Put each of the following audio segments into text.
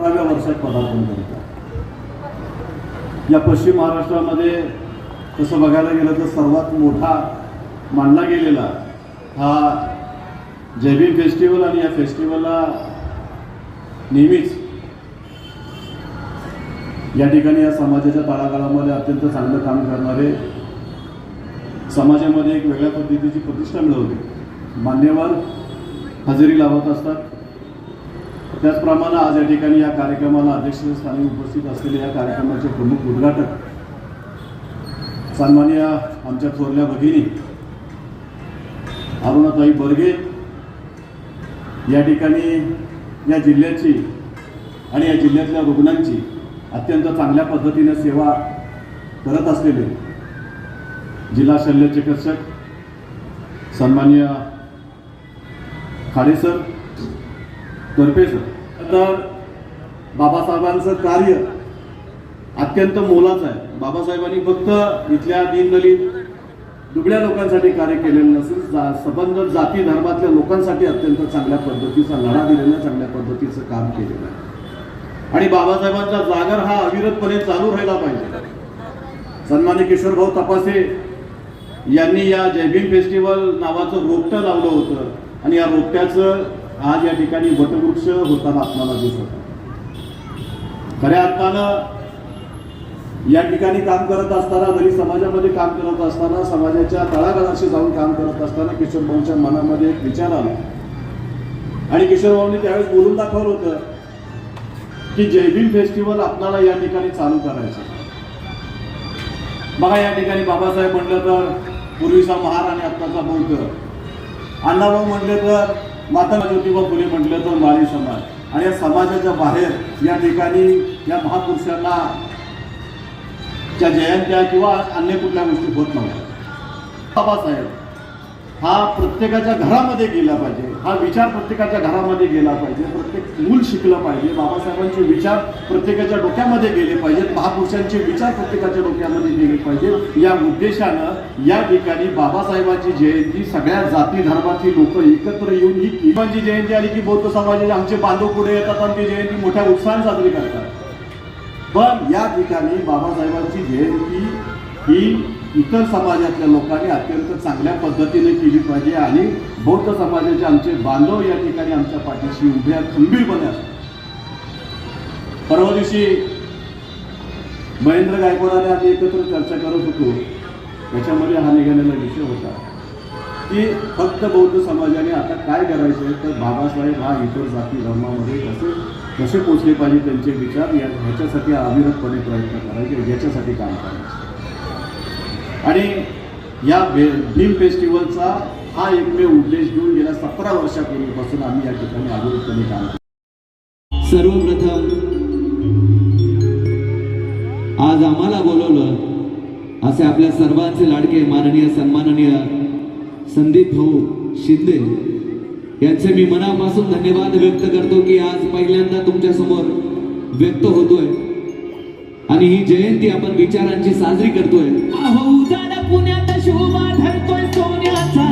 अठराव्या वर्षात पदार्पण करतात या पश्चिम महाराष्ट्रामध्ये तसं बघायला गेलं तर सर्वात मोठा मानला गेलेला हा जयभीम फेस्टिवल आणि या फेस्टिवलला नेहमीच या ठिकाणी या समाजाच्या तळागाळामध्ये अत्यंत चांगलं काम करणारे समाजामध्ये एक वेगळ्या पद्धतीची प्रतिष्ठा मिळवते. मान्यवर हजेरी लावत असतात. त्याचप्रमाणे आज या ठिकाणी या कार्यक्रमाला अध्यक्षस्थानी उपस्थित असलेले या कार्यक्रमाचे प्रमुख उद्घाटक सन्मान्य आमच्या थोरल्या भगिनी अरुणाताई बर्गे या ठिकाणी या जिल्ह्याची आणि या जिल्ह्यातल्या रुग्णांची अत्यंत चांगल्या पद्धतीने सेवा करत असलेले जिल्हा शल्य चिकित्सक सन्मान्य खाडे सर तरपे सर तर बाबासाहेबांचं कार्य अत्यंत मोलाचं आहे. बाबासाहेबांनी फक्त इथल्या दीनदलित दुबळ्या लोकांसाठी कार्य केलेलं नसेल जा सबंध जाती धर्मातल्या लोकांसाठी अत्यंत चांगल्या पद्धतीचा लढा दिलेला चांगल्या पद्धतीचं काम केलेलं आहे. आणि बाबासाहेबांचा जागर हा अविरतपणे चालू राहिला पाहिजे. सन्मान्य किशोरभाऊ तपासे यांनी या जयभीम फेस्टिवल नावाचं रोपटं लावलं होतं आणि या रोपट्याचं आज या ठिकाणी वटवृक्ष होताना आपल्याला दिसत खऱ्या अर्थानं या ठिकाणी काम करत असताना जरी समाजामध्ये काम करत असताना समाजाच्या तळागाळाशी जाऊन काम करत असताना किशोर भाऊंच्या मनामध्ये एक विचार आला. आणि किशोर भाऊंनी त्यावेळेस बोलून दाखवलं होतं की जयभीम फेस्टिवल आपल्याला या ठिकाणी चालू करायचं बघा या ठिकाणी बाबासाहेब म्हटलं तर पूर्वीचा महार आणि आत्ताचा बौद्ध. अण्णाभाऊ म्हटलं तर माता ज्योतिबा फुले म्हटलं तर माळी समाज. आणि या समाजाच्या बाहेर या ठिकाणी या महापुरुषांना च्या जयंत्या किंवा अन्य कुठल्या गोष्टी होत नव्हत्या. बाबासाहेब हा प्रत्येकाच्या घरामध्ये गेला पाहिजे. हा विचार प्रत्येकाच्या घरामध्ये गेला पाहिजे. प्रत्येक मूल शिकलं पाहिजे. बाबासाहेबांचे विचार प्रत्येकाच्या डोक्यामध्ये गेले पाहिजेत. महापुरुषांचे विचार प्रत्येकाच्या डोक्यामध्ये गेले पाहिजे या उद्देशानं या ठिकाणी बाबासाहेबांची जयंती सगळ्या जाती धर्माची लोक एकत्र येऊन ही किमांची जयंती आली की बौद्ध समाजाचे आमचे बांधव पुढे येतात आणि ती जयंती मोठ्या उत्साहाने साजरी करतात. पण या ठिकाणी बाबासाहेबांची जयंती ही इतर समाजातल्या लोकांनी अत्यंत चांगल्या पद्धतीने केली पाहिजे आणि बौद्ध समाजाचे आमचे बांधव या ठिकाणी आमच्या पाठीशी उभे खंबीरपणे असतात परवा दिवशी महेंद्र गायकवाडाने आम्ही एकत्र चर्चा करत होतो. त्याच्यामध्ये हा निघालेला विषय होता की फक्त बौद्ध समाजाने आता काय करायचं आहे तर बाबासाहेब हा इतर जाती धर्मामध्ये कसे कसे पोचले पाहिजे त्यांचे विचार या ह्याच्यासाठी अविरतपणे प्रयत्न करायचे याच्यासाठी काम करायचं. आणि या भे- भीम फेस्टिवलचा हा एकमेव उद्देश घेऊन गेल्या सतरा वर्षापूर्वीपासून आम्ही या ठिकाणी अविरतपणे काम करतो. सर्वप्रथम आज आम्हाला बोलवलं असे आपल्या सर्वांचे लाडके माननीय सन्माननीय संदीप भाऊ शिंदे यांचे मी मनापासून धन्यवाद व्यक्त करतो की आज पहिल्यांदा तुमच्यासमोर व्यक्त होतोय आणि ही जयंती आपण विचारांची साजरी करतोय. पुण्यात शोभा धरतोय सोन्याचा.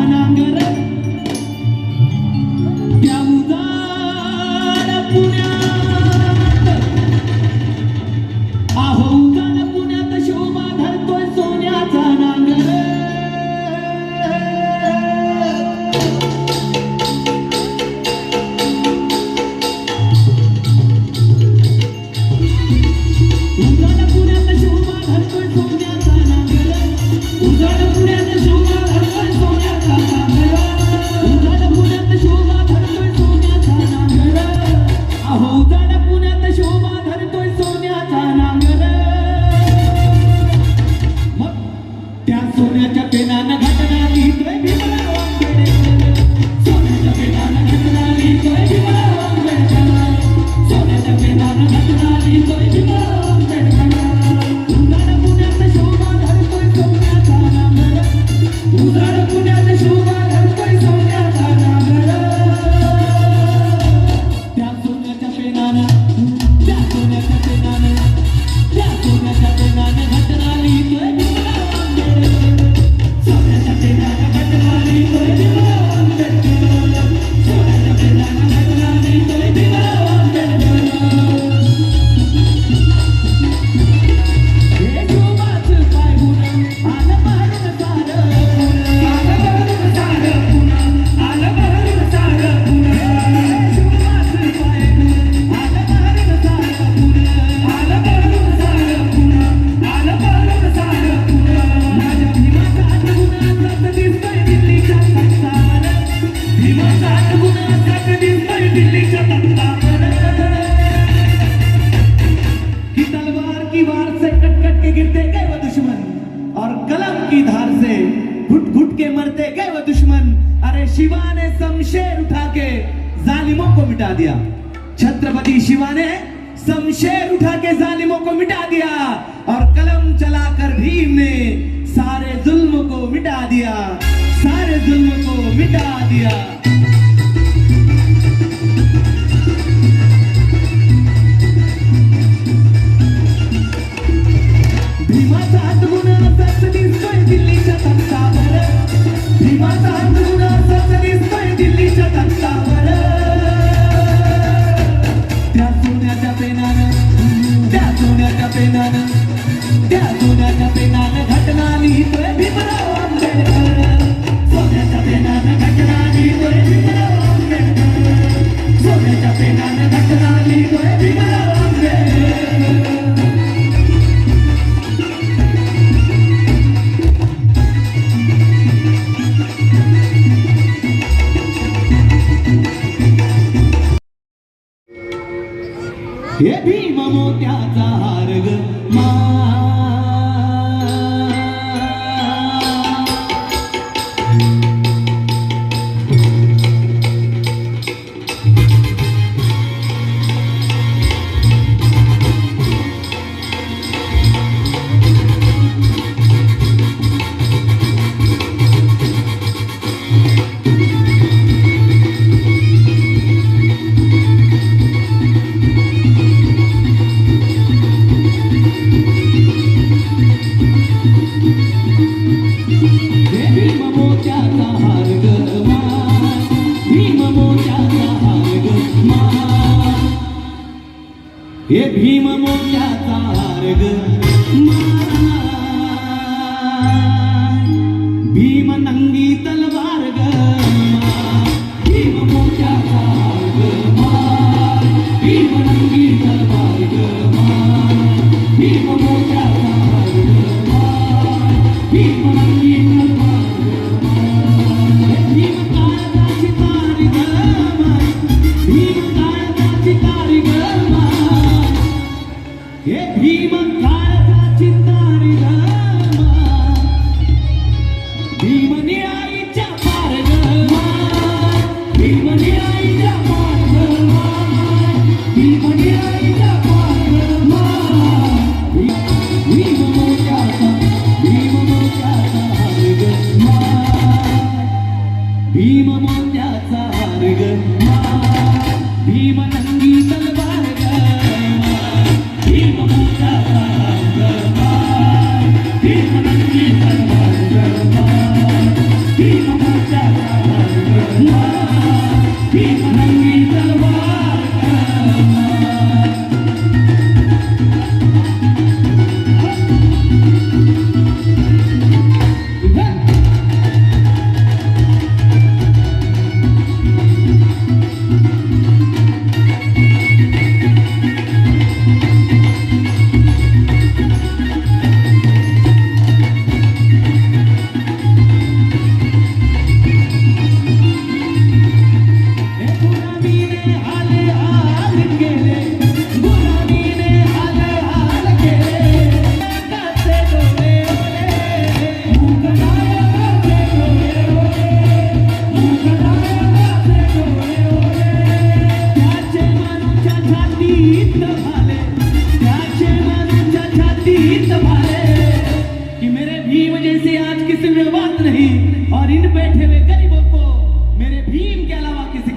शमशेर उठा के जालिमों को मिटा दिया और कलम चलाकर भीम ने सारे जुल्म को मिटा दिया, सारे जुल्म को मिटा दिया। हे भीम मोत्याचा हार मा हे भीम मोठ्या तारग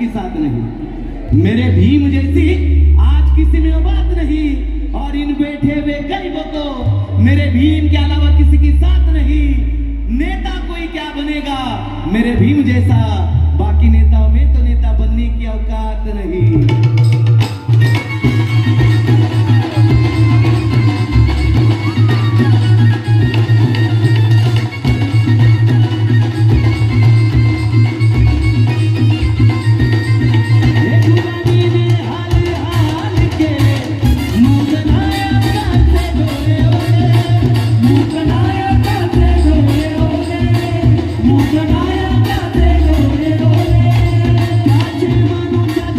के साथ नहीं। मेरे भीम जैसी आज किसी में बात नहीं, और इन बैठे हुए गरीबों को मेरे भीम के अलावा किसी के साथ नहीं। नेता कोई क्या बनेगा? मेरे भीम जैसा। बाकी नेताओं में तो नेता बनने की औकात नहीं।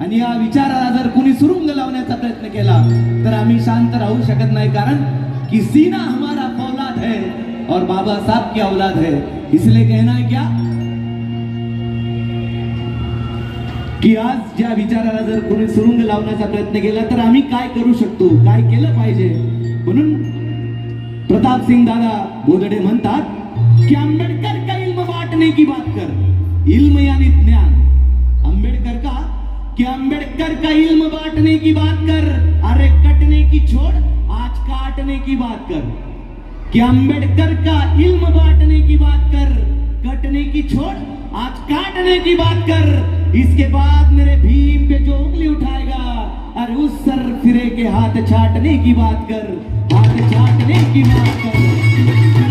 आणि या विचाराला जर कुणी सुरुंग लावण्याचा प्रयत्न केला तर आम्ही शांत राहू शकत नाही कारण कि सीना हमारा फौलाद है और बाबा साहब की औलाद है. इसलिए कहना है क्या? की आज ज्या विचाराला जर कोणी सुरुंग लावण्याचा प्रयत्न केला तर आम्ही काय करू शकतो? काय केलं पाहिजे? म्हणून प्रताप सिंग दादा बोदडे म्हणतात की आंबेडकर का इल्म बांटने की बात कर? इल्म यानी ज्ञान. कि अंबेडकर का इल्म बांटने की बात कर, अरे कटने की छोड़, आज काटने की बात कर। कि अंबेडकर का इल्म बांटने की बात कर, कटने की छोड़, आज काटने की बात कर। इसके बाद मेरे भीम पे जो उंगली उठाएगा, अरे उस सर फिरे के हाथ छाटने की बात कर, हाथ छाटने की बात कर।